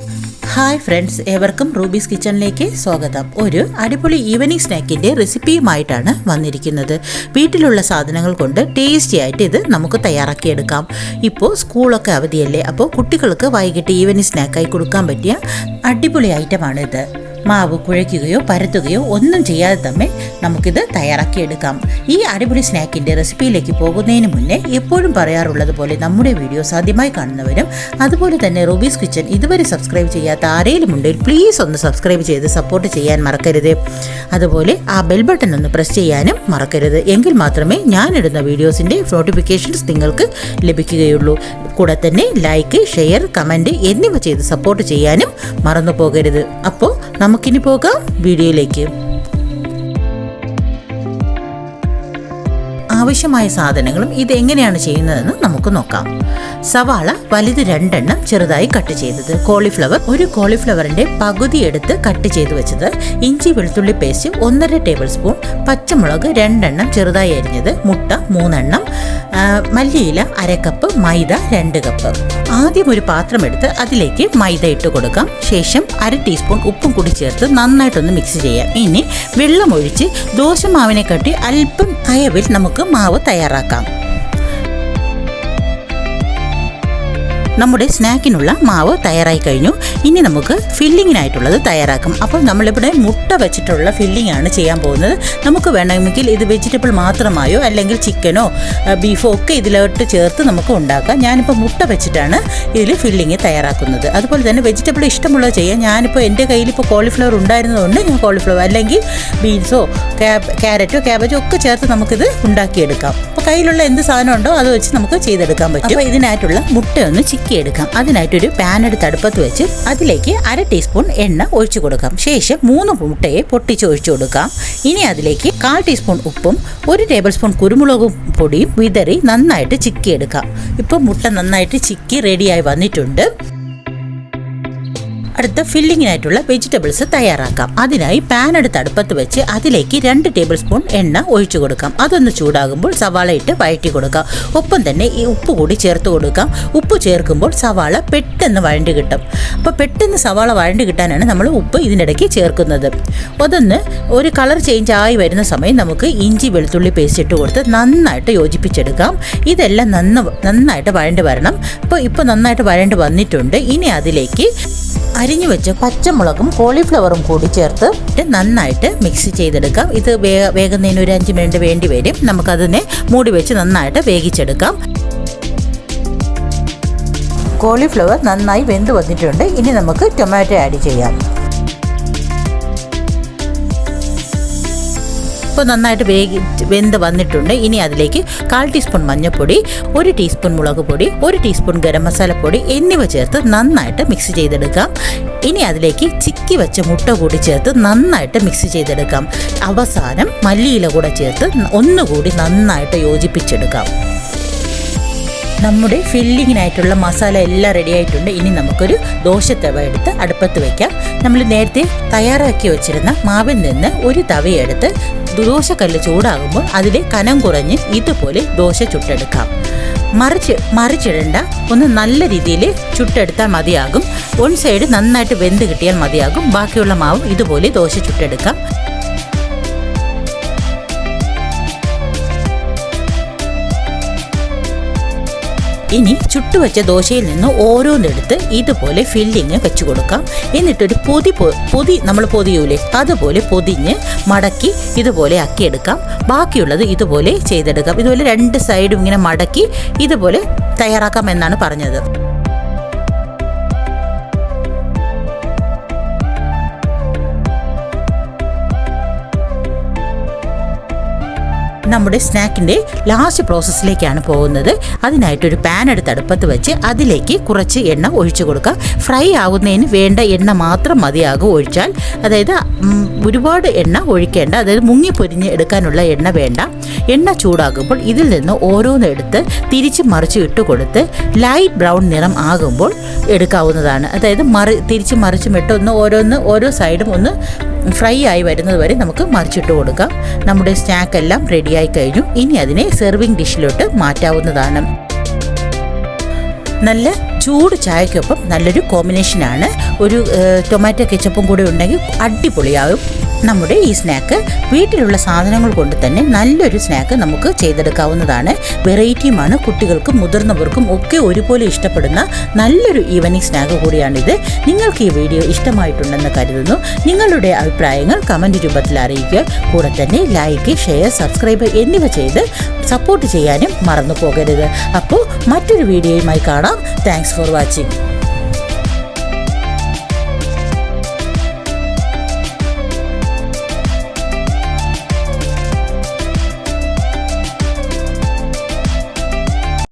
Hi friends ഏവർക്കും rubies കിച്ചണിലേക്ക് സ്വാഗതം. ഒരു അടിപൊളി ഈവനിങ് സ്നാക്കിന്റെ റെസിപ്പിയുമായിട്ടാണ് വന്നിരിക്കുന്നത്. വീട്ടിലുള്ള സാധനങ്ങൾ കൊണ്ട് ടേസ്റ്റി ആയിട്ട് ഇത് നമുക്ക് തയ്യാറാക്കിയെടുക്കാം. ഇപ്പോൾ സ്കൂളൊക്കെ അവധിയല്ലേ അപ്പോൾ കുട്ടികൾക്ക് വൈകിട്ട് ഈവനിങ് സ്നാക്കായി കൊടുക്കാൻ പറ്റിയ അടിപൊളി ഐറ്റമാണിത് മാവ് കുഴയ്ക്കുകയോ പരത്തുകയോ ഒന്നും ചെയ്യാതെ തന്നെ നമുക്കിത് തയ്യാറാക്കിയെടുക്കാം. ഈ അടിപൊളി സ്നാക്കിന്റെ റെസിപ്പിയിലേക്ക് പോകുന്നതിന് മുന്നേ എപ്പോഴും പറയാറുള്ളത് പോലെ നമ്മുടെ വീഡിയോസ് ആദ്യമായി കാണുന്നവരും അതുപോലെ തന്നെ റൂബീസ് കിച്ചൺ ഇതുവരെ സബ്സ്ക്രൈബ് ചെയ്യാത്ത ആരെങ്കിലും ഉണ്ടെങ്കിൽ പ്ലീസ് ഒന്ന് സബ്സ്ക്രൈബ് ചെയ്ത് സപ്പോർട്ട് ചെയ്യാൻ മറക്കരുത്. അതുപോലെ ആ ബെൽ ബട്ടൺ ഒന്ന് പ്രസ് ചെയ്യാനും മറക്കരുത്. എങ്കിൽ മാത്രമേ ഞാനിടുന്ന വീഡിയോസിന്റെ നോട്ടിഫിക്കേഷൻസ് നിങ്ങൾക്ക് ലഭിക്കുകയുള്ളൂ. കൂടെ തന്നെ ലൈക്ക് ഷെയർ കമന്റ് എന്നിവ ചെയ്ത് സപ്പോർട്ട് ചെയ്യാനും മറന്നു പോകരുത് അപ്പോൾ നമുക്കിനി പോകാം വീഡിയോയിലേക്ക്. ആവശ്യമായ സാധനങ്ങളും ഇത് എങ്ങനെയാണ് ചെയ്യുന്നതെന്ന് നമുക്ക് നോക്കാം. സവാള വലുത് രണ്ടെണ്ണം ചെറുതായി കട്ട് ചെയ്തത്. കോളിഫ്ലവർ ഒരു കോളിഫ്ലവറിന്റെ പകുതി എടുത്ത് കട്ട് ചെയ്ത് വെച്ചത്. ഇഞ്ചി വെളുത്തുള്ളി പേസ്റ്റ് ഒന്നര ടേബിൾ സ്പൂൺ പച്ചമുളക് രണ്ടെണ്ണം ചെറുതായി അരിഞ്ഞത് മുട്ട മൂന്നെണ്ണം മല്ലിയില അര കപ്പ് മൈദ രണ്ട് കപ്പ് ആദ്യം ഒരു പാത്രം എടുത്ത് അതിലേക്ക് മൈദ ഇട്ട് കൊടുക്കാം. ശേഷം അര ടീസ്പൂൺ ഉപ്പും കൂടി ചേർത്ത് നന്നായിട്ടൊന്ന് മിക്സ് ചെയ്യാം. ഇനി വെള്ളം ഒഴിച്ച് ദോശമാവിനെ കട്ടി അല്പം അയവിൽ നമുക്ക് മാവ് തയ്യാറാക്കാം. നമ്മുടെ സ്നാക്കിനുള്ള മാവ് തയ്യാറായി കഴിഞ്ഞു. ഇനി നമുക്ക് ഫില്ലിങ്ങിനായിട്ടുള്ളത് തയ്യാറാക്കും. അപ്പോൾ നമ്മളിവിടെ മുട്ട വെച്ചിട്ടുള്ള ഫില്ലിംഗ് ആണ് ചെയ്യാൻ പോകുന്നത്. നമുക്ക് വേണമെങ്കിൽ ഇത് വെജിറ്റബിൾ മാത്രമായോ അല്ലെങ്കിൽ ചിക്കനോ ബീഫോ ഒക്കെ ഇതിലോട്ട് ചേർത്ത് നമുക്ക് ഉണ്ടാക്കാം. ഞാനിപ്പോൾ മുട്ട വെച്ചിട്ടാണ് ഇതിൽ ഫില്ലിങ് തയ്യാറാക്കുന്നത്. അതുപോലെ തന്നെ വെജിറ്റബിൾ ഇഷ്ടമുള്ളത് ചെയ്യാം. ഞാനിപ്പോൾ എന്റെ കയ്യിൽ ഇപ്പോൾ കോളിഫ്ലവർ ഉണ്ടായിരുന്നതുകൊണ്ട് ഞാൻ കോളിഫ്ലവർ അല്ലെങ്കിൽ ബീൻസോ ക്യാരറ്റോ ക്യാബേജോ ഒക്കെ ചേർത്ത് നമുക്കിത് ഉണ്ടാക്കിയെടുക്കാം. അപ്പോൾ കയ്യിലുള്ള എന്ത് സാധനം ഉണ്ടോ അത് വെച്ച് നമുക്ക് ചെയ്തെടുക്കാൻ പറ്റും. അപ്പോൾ ഇതിനായിട്ടുള്ള മുട്ട ഒന്ന് ചിക്കിയെടുക്കാം അതിനായിട്ടൊരു പാൻ എടുത്ത് അടുപ്പത്ത് വെച്ച് അതിലേക്ക് അര ടീസ്പൂൺ എണ്ണ ഒഴിച്ചു കൊടുക്കാം. ശേഷം മൂന്ന് മുട്ടയെ പൊട്ടിച്ച് ഒഴിച്ചു കൊടുക്കാം. ഇനി അതിലേക്ക് കാൽ ടീസ്പൂൺ ഉപ്പും ഒരു ടേബിൾ സ്പൂൺ കുരുമുളക് പൊടിയും വിതറി നന്നായിട്ട് ചിക്കിയെടുക്കാം. ഇപ്പം മുട്ട നന്നായിട്ട് ചിക്കി റെഡിയായി വന്നിട്ടുണ്ട്. അടുത്ത ഫില്ലിങ്ങിനായിട്ടുള്ള വെജിറ്റബിൾസ് തയ്യാറാക്കാം. അതിനായി പാൻ എടുത്ത് അടുപ്പത്ത് വെച്ച് അതിലേക്ക് രണ്ട് ടേബിൾ സ്പൂൺ എണ്ണ ഒഴിച്ചു കൊടുക്കാം. അതൊന്ന് ചൂടാകുമ്പോൾ സവാള ഇട്ട് വഴറ്റി കൊടുക്കാം. ഒപ്പം തന്നെ ഈ ഉപ്പ് കൂടി ചേർത്ത് കൊടുക്കാം. ഉപ്പ് ചേർക്കുമ്പോൾ സവാള പെട്ടെന്ന് വഴണ്ടി കിട്ടും. അപ്പോൾ പെട്ടെന്ന് സവാള വഴണ്ടി കിട്ടാനാണ് നമ്മൾ ഉപ്പ് ഇതിനിടയ്ക്ക് ചേർക്കുന്നത്. അതൊന്ന് ഒരു കളർ ചേഞ്ച് ആയി വരുന്ന സമയം നമുക്ക് ഇഞ്ചി വെളുത്തുള്ളി പേസ്റ്റ് ഇട്ട് കൊടുത്ത് നന്നായിട്ട് യോജിപ്പിച്ചെടുക്കാം. ഇതെല്ലാം നന്ന നന്നായിട്ട് വഴണ്ട് വരണം. അപ്പോൾ ഇപ്പോൾ നന്നായിട്ട് വഴണ്ട് വന്നിട്ടുണ്ട്. ഇനി അതിലേക്ക് അരിഞ്ഞു വെച്ച പച്ചമുളകും കോളിഫ്ലവറും കൂടി ചേർത്ത് നന്നായിട്ട് മിക്സ് ചെയ്തെടുക്കാം. ഇത് വേഗ വേഗുന്നതിന് ഒരു അഞ്ച് മിനിറ്റ് വേണ്ടി വരും. നമുക്കതിനെ മൂടി വെച്ച് നന്നായിട്ട് വേവിച്ചെടുക്കാം. കോളിഫ്ലവർ നന്നായി വെന്ത് വന്നിട്ടുണ്ട്. ഇനി നമുക്ക് ടൊമാറ്റോ ആഡ് ചെയ്യാം. ഇപ്പോൾ നന്നായിട്ട് വേഗി വെന്ത് വന്നിട്ടുണ്ട്. ഇനി അതിലേക്ക് കാൽ ടീസ്പൂൺ മഞ്ഞൾപ്പൊടി ഒരു ടീസ്പൂൺ മുളക് പൊടി ഒരു ടീസ്പൂൺ ഗരം മസാലപ്പൊടി എന്നിവ ചേർത്ത് നന്നായിട്ട് മിക്സ് ചെയ്തെടുക്കാം. ഇനി അതിലേക്ക് ചിക്കി വെച്ച മുട്ട കൂടി ചേർത്ത് നന്നായിട്ട് മിക്സ് ചെയ്തെടുക്കാം. അവസാനം മല്ലിയില കൂടെ ചേർത്ത് ഒന്നുകൂടി നന്നായിട്ട് യോജിപ്പിച്ചെടുക്കാം. നമ്മുടെ ഫില്ലിങ്ങിനായിട്ടുള്ള മസാല എല്ലാം റെഡി ആയിട്ടുണ്ട്. ഇനി നമുക്കൊരു ദോശ തവ എടുത്ത് അടുപ്പത്ത് വയ്ക്കാം നമ്മൾ നേരത്തെ തയ്യാറാക്കി വെച്ചിരുന്ന മാവിൽ നിന്ന് ഒരു തവയെടുത്ത് ദോശക്കല്ല് ചൂടാകുമ്പോൾ അതിലെ കനം കുറഞ്ഞ് ഇതുപോലെ ദോശ ചുട്ടെടുക്കാം. മറിച്ച് മറിച്ചിടണ്ട. ഒന്ന് നല്ല രീതിയിൽ ചുട്ടെടുത്താൽ മതിയാകും. വൺ സൈഡ് നന്നായിട്ട് വെന്ത് കിട്ടിയാൽ മതിയാകും. ബാക്കിയുള്ള മാവ് ഇതുപോലെ ദോശ ചുട്ടെടുക്കാം. ഇനി ചുട്ടുവച്ച ദോശയിൽ നിന്ന് ഓരോന്നെടുത്ത് ഇതുപോലെ ഫില്ലിങ് വെച്ചു കൊടുക്കാം. എന്നിട്ടൊരു പൊതി പൊതി നമ്മൾ പൊതിയൂലേ? അതുപോലെ പൊതിഞ്ഞ് മടക്കി ഇതുപോലെ ആക്കിയെടുക്കാം. ബാക്കിയുള്ളത് ഇതുപോലെ ചെയ്തെടുക്കാം. ഇതുപോലെ രണ്ട് സൈഡും ഇങ്ങനെ മടക്കി ഇതുപോലെ തയ്യാറാക്കാം എന്നാണ് പറഞ്ഞത്. നമ്മുടെ സ്നാക്കിന്റെ ലാസ്റ്റ് പ്രോസസ്സിലേക്കാണ് പോകുന്നത്. അതിനായിട്ടൊരു പാൻ എടുത്ത് അടുപ്പത്ത് വെച്ച് അതിലേക്ക് കുറച്ച് എണ്ണ ഒഴിച്ചു കൊടുക്കുക. ഫ്രൈ ആകുന്നതിന് വേണ്ട എണ്ണ മാത്രം മതിയാകും ഒഴിച്ചാൽ. അതായത് ഒരുപാട് എണ്ണ ഒഴിക്കേണ്ട അതായത് മുങ്ങി പൊരിഞ്ഞ് എടുക്കാനുള്ള എണ്ണ വേണ്ട. എണ്ണ ചൂടാകുമ്പോൾ ഇതിൽ നിന്ന് ഓരോന്നെടുത്ത് തിരിച്ച് മറിച്ച് ഇട്ട് കൊടുത്ത് ലൈറ്റ് ബ്രൗൺ നിറം ആകുമ്പോൾ എടുക്കാവുന്നതാണ്. അതായത് മറി തിരിച്ച് മറിച്ചും ഇട്ട് ഒന്ന് ഓരോന്ന് ഓരോ സൈഡും ഒന്ന് ഫ്രൈ ആയി വരുന്നത് വരെ നമുക്ക് മറിച്ചിട്ട് കൊടുക്കാം. നമ്മുടെ സ്നാക്ക് എല്ലാം റെഡിയായി കഴിഞ്ഞു. ഇനി അതിനെ സെർവിങ് ഡിഷിലോട്ട് മാറ്റാവുന്നതാണ്. നല്ല ചൂട് ചായക്കൊപ്പം നല്ലൊരു കോമ്പിനേഷനാണ് ഒരു ടൊമാറ്റോ കെച്ചപ്പും കൂടെ ഉണ്ടെങ്കിൽ അടിപൊളിയാകും നമ്മുടെ ഈ സ്നാക്ക് വീട്ടിലുള്ള സാധനങ്ങൾ കൊണ്ട് തന്നെ നല്ലൊരു സ്നാക്ക് നമുക്ക് ചെയ്തെടുക്കാവുന്നതാണ്. വെറൈറ്റിയുമാണ്. കുട്ടികൾക്കും മുതിർന്നവർക്കും ഒക്കെ ഒരുപോലെ ഇഷ്ടപ്പെടുന്ന നല്ലൊരു ഈവനിങ് സ്നാക്ക് കൂടിയാണിത്. നിങ്ങൾക്ക് ഈ വീഡിയോ ഇഷ്ടമായിട്ടുണ്ടെന്ന് കരുതുന്നു. നിങ്ങളുടെ അഭിപ്രായങ്ങൾ കമന്റ് രൂപത്തിൽ അറിയിക്കുക. കൂടെ തന്നെ ലൈക്ക് ഷെയർ സബ്സ്ക്രൈബ് എന്നിവ ചെയ്ത് സപ്പോർട്ട് ചെയ്യാനും മറന്നു പോകരുത്. അപ്പോൾ മറ്റൊരു വീഡിയോയുമായി കാണാം. Thanks for watching